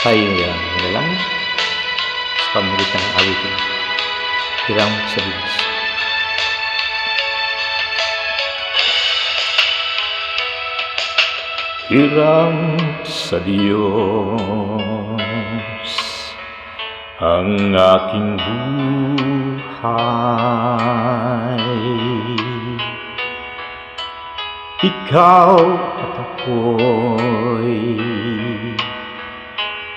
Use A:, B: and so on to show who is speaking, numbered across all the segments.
A: tayo uh, nilang sa pamamagitan ng awitin. Hirang sa Diyos. Hirang sa Diyos ang aking buhay. Ikaw at ako'y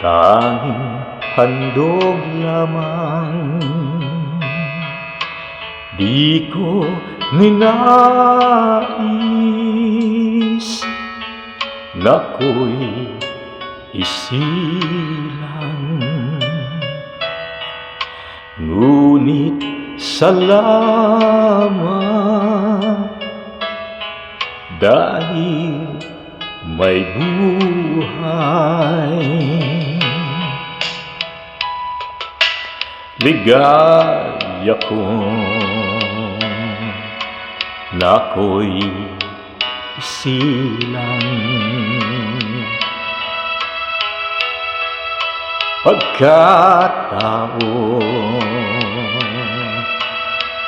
A: tanging handog lamang. Di ko ninais na ko'y isilang. Ngunit salamat dahil may buhay. Ligaya ko na ako'y isilang. Pagkatao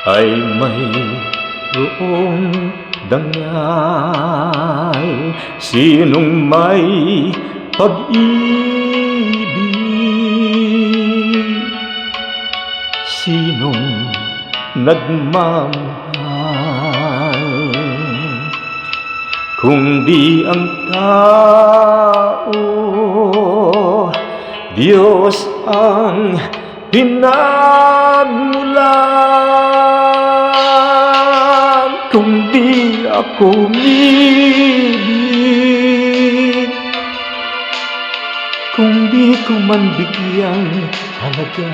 A: ay mayroong dangal Sinong may pag-ibig. Sinong nagmamahal? Kung di ang tao Diyos ang pinagmulan Kung di ako umibig ko man bigyang halaga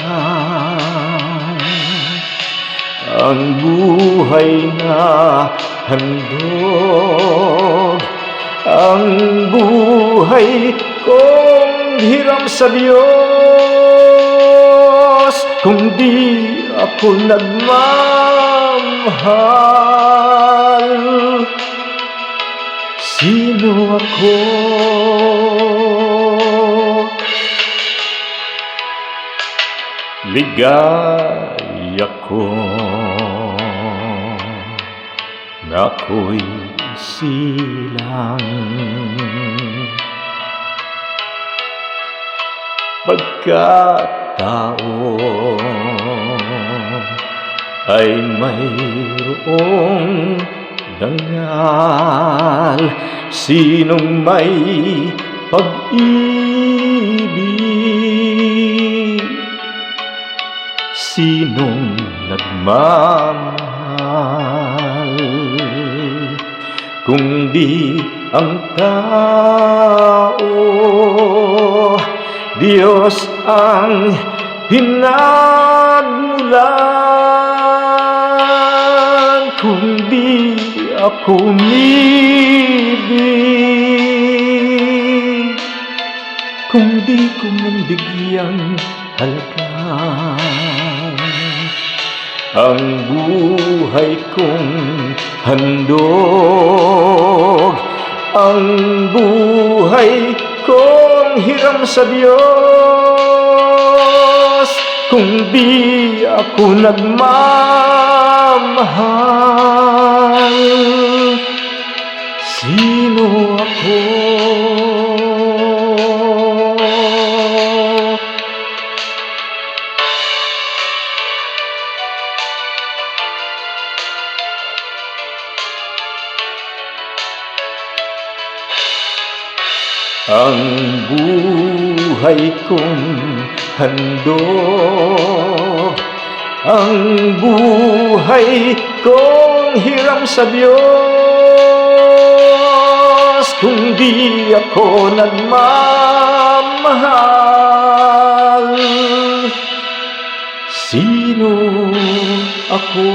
A: Ang buhay na handog Ang buhay kong hiram sa Diyos Kung di ako nagmamahal Sino ako? Ligaya ko na ako'y silang pagkatao ay mayroong dangal sinong may pag-ibig sinong nagmamahal? Kung di ang tao Diyos ang pinagmulan. Kung di ako umibig kung di ko man bigyang halaga ang buhay kong handog ang buhay kong hiram sa Diyos. Kung di ako nagmamahal ang buhay kong handog ang buhay kong hiram sa Diyos. Kung di ako nagmamahal sino ako